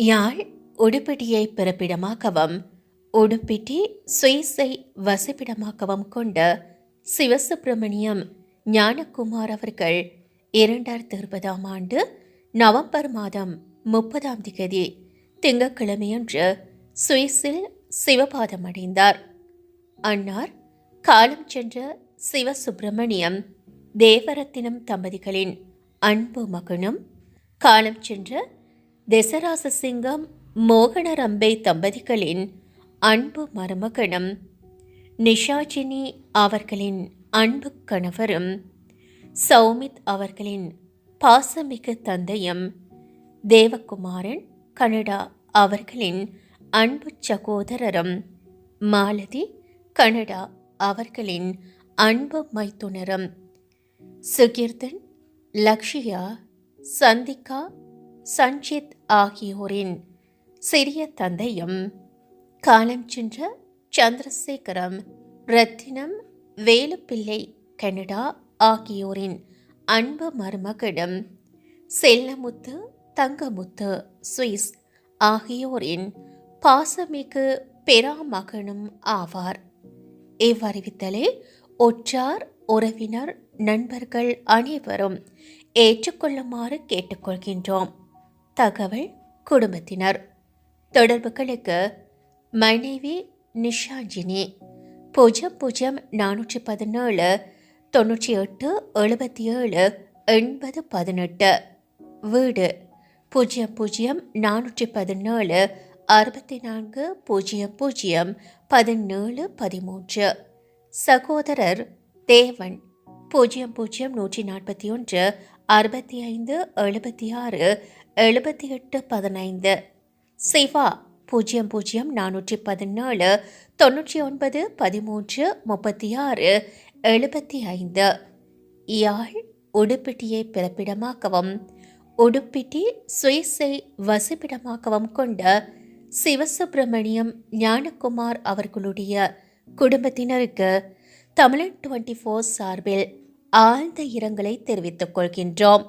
யாழ் உடுப்பிட்டியை பிறப்பிடமாகவும் உடுப்பிட்டி சுயஸை வசிப்பிடமாகவும் கொண்ட சிவசுப்பிரமணியம் ஞானகுமார் அவர்கள் இரண்டாயிரத்தி இருபதாம் ஆண்டு நவம்பர் மாதம் முப்பதாம் திகதி திங்கட்கிழமையன்று சுவிஸில் சிவபாதம் அடைந்தார். அன்னார் காலம் சென்ற சிவசுப்பிரமணியம் தேவரத்தினம் தம்பதிகளின் அன்பு மகனும் காலம் சென்ற தெசராசசிங்கம் மோகனரம்பை தம்பதிகளின் அன்பு மருமகனும் நிஷாஜினி அவர்களின் அன்பு கணவரும் சௌமித் அவர்களின் பாசமிகு தந்தையும் தேவகுமாரன் கனடா அவர்களின் அன்பு சகோதரரும் மாலதி கனடா அவர்களின் அன்பு மைத்துனரும் சுகீர்தன் லக்ஷியா சந்திகா சஞ்சித் ஆகியோரின் சிறிய தந்தையும் காலம் சென்ற சந்திரசேகரம் ரத்தினம் வேலுப்பிள்ளை கனடா ஆகியோரின் அன்பு மருமகனும் செல்லமுத்து தங்கமுத்து சுவிஸ் ஆகியோரின் பாசமிகு பெறாமகனும் ஆவார். இவ்வறிவித்தலை ஒற்றார் உறவினர் நண்பர்கள் அனைவரும் ஏற்றுக்கொள்ளுமாறு கேட்டுக்கொள்கின்றோம். தகவல் குடும்பத்தினர். தொடர்புகளுக்கு மனைவி நிஷாஜினி பூஜ்ஜியம் பூஜ்ஜியம் நானூற்றி பதினேழு தொண்ணூற்றி எட்டு எழுபத்தி ஏழு எண்பது பதினெட்டு. வீடு பூஜ்ஜியம் பூஜ்ஜியம் நானூற்றி பதினேழு அறுபத்தி நான்கு பூஜ்ஜியம் பூஜ்ஜியம் பதினேழு பதிமூன்று. சகோதரர் தேவன் பூஜ்ஜியம் பூஜ்ஜியம் நூற்றி நாற்பத்தி ஒன்று அறுபத்தி ஐந்து எழுபத்தி ஆறு எழுபத்தி எட்டு பதினைந்து. சிவா பூஜ்ஜியம் பூஜ்ஜியம் நானூற்றி பதினேழு தொண்ணூற்றி ஒன்பது பதிமூன்று முப்பத்தி ஆறு எழுபத்தி ஐந்து யாழ் உடுப்பிட்டியை பிறப்பிடமாகவும் உடுப்பிட்டி சுயசை வசிப்பிடமாகவும் கொண்ட சிவசுப்பிரமணியம் ஞானகுமார் அவர்களுடைய குடும்பத்தினருக்கு தமிழன் டுவெண்ட்டி ஃபோர் சார்பில் ஆழ்ந்த இரங்கலை தெரிவித்துக் கொள்கின்றோம்.